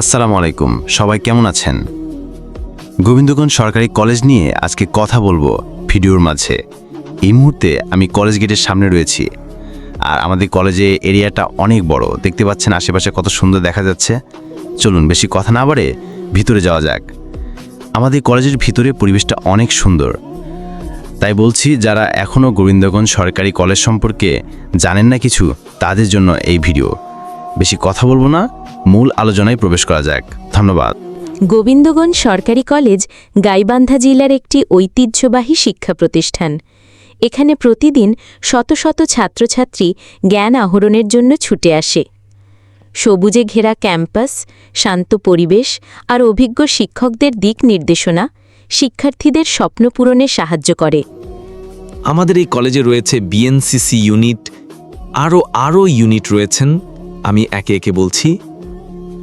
আসসালামু আলাইকুম, সবাই কেমন আছেন? গোবিন্দগঞ্জ সরকারি কলেজ নিয়ে আজকে কথা বলব ভিডিওর মাঝে। এই মুহূর্তে আমি কলেজ গেটের সামনে রয়েছি। আর আমাদের কলেজে এরিয়াটা অনেক বড়, দেখতে পাচ্ছেন আশেপাশে কত সুন্দর দেখা যাচ্ছে। চলুন, বেশি কথা না বাড়ে ভিতরে যাওয়া যাক। আমাদের কলেজের ভিতরে পরিবেশটা অনেক সুন্দর। তাই বলছি, যারা এখনও গোবিন্দগঞ্জ সরকারি কলেজ সম্পর্কে জানেন না কিছু, তাদের জন্য এই ভিডিও। বেশি কথা বলব না মূল আলোচনায় প্রবেশ করা যাক। ধন্যবাদ। গোবিন্দগঞ্জ সরকারি কলেজ গাইবান্ধা জেলার একটি ঐতিহ্যবাহী শিক্ষা প্রতিষ্ঠান। এখানে প্রতিদিন শত শত ছাত্রছাত্রী জ্ঞান আহরণের জন্য ছুটে আসে। সবুজে ঘেরা ক্যাম্পাস শান্ত পরিবেশ আর অভিজ্ঞ শিক্ষকদের দিক নির্দেশনা শিক্ষার্থীদের স্বপ্ন পূরণে সাহায্য করে। আমাদের এই কলেজে রয়েছে বিএনসিসি ইউনিট আরও আরও ইউনিট রয়েছেন। আমি একে একে বলছি।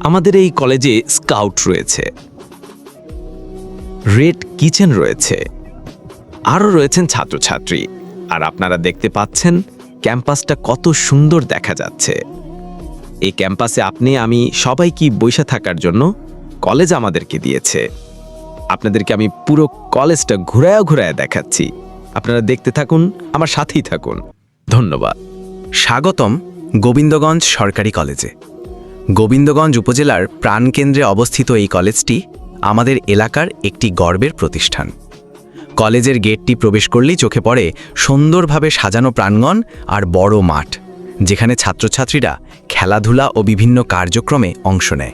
আমাদের এই কলেজে স্কাউট রয়েছে। রেড কিচেন রয়েছে। আরও রয়েছেন ছাত্রছাত্রী। আর আপনারা দেখতে পাচ্ছেন, ক্যাম্পাসটা কত সুন্দর দেখা যাচ্ছে। এই ক্যাম্পাসে আপনি, আমি সবাই কি বৈশা থাকার জন্য কলেজ আমাদেরকে দিয়েছে। আপনাদেরকে আমি পুরো কলেজটা ঘুরায়া ঘুরায়া দেখাচ্ছি। আপনারা দেখতে থাকুন, আমার সাথেই থাকুন। ধন্যবাদ। স্বাগতম গোবিন্দগঞ্জ সরকারি কলেজে। গোবিন্দগঞ্জ উপজেলার প্রাণকেন্দ্রে অবস্থিত এই কলেজটি আমাদের এলাকার একটি গর্বের প্রতিষ্ঠান। কলেজের গেটটি প্রবেশ করলেই চোখে পড়ে সুন্দরভাবে সাজানো প্রাঙ্গণ আর বড় মাঠ, যেখানে ছাত্রছাত্রীরা খেলাধুলা ও বিভিন্ন কার্যক্রমে অংশ নেয়।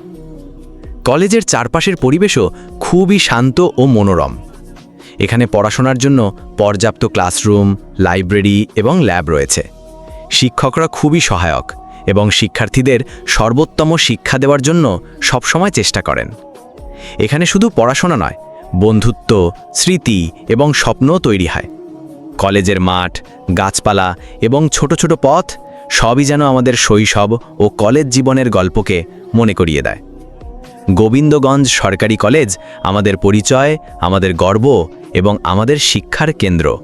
কলেজের চারপাশের পরিবেশও খুবই শান্ত ও মনোরম। এখানে পড়াশোনার জন্য পর্যাপ্ত ক্লাসরুম, লাইব্রেরি এবং ল্যাব রয়েছে। শিক্ষকরা খুবই সহায়ক। এবং শিক্ষার্থীদের সর্বোত্তম শিক্ষা দেওয়ার জন্য সবসময় চেষ্টা করেন। এখানে শুধু পড়াশোনা নয়, বন্ধুত্ব, স্মৃতি এবং স্বপ্নও তৈরি হয়। কলেজের মাঠ, গাছপালা এবং ছোট ছোট পথ সবই যেন আমাদের শৈশব ও কলেজ জীবনের গল্পকে মনে করিয়ে দেয়। গোবিন্দগঞ্জ সরকারি কলেজ আমাদের পরিচয়, আমাদের গর্ব এবং আমাদের শিক্ষার কেন্দ্র।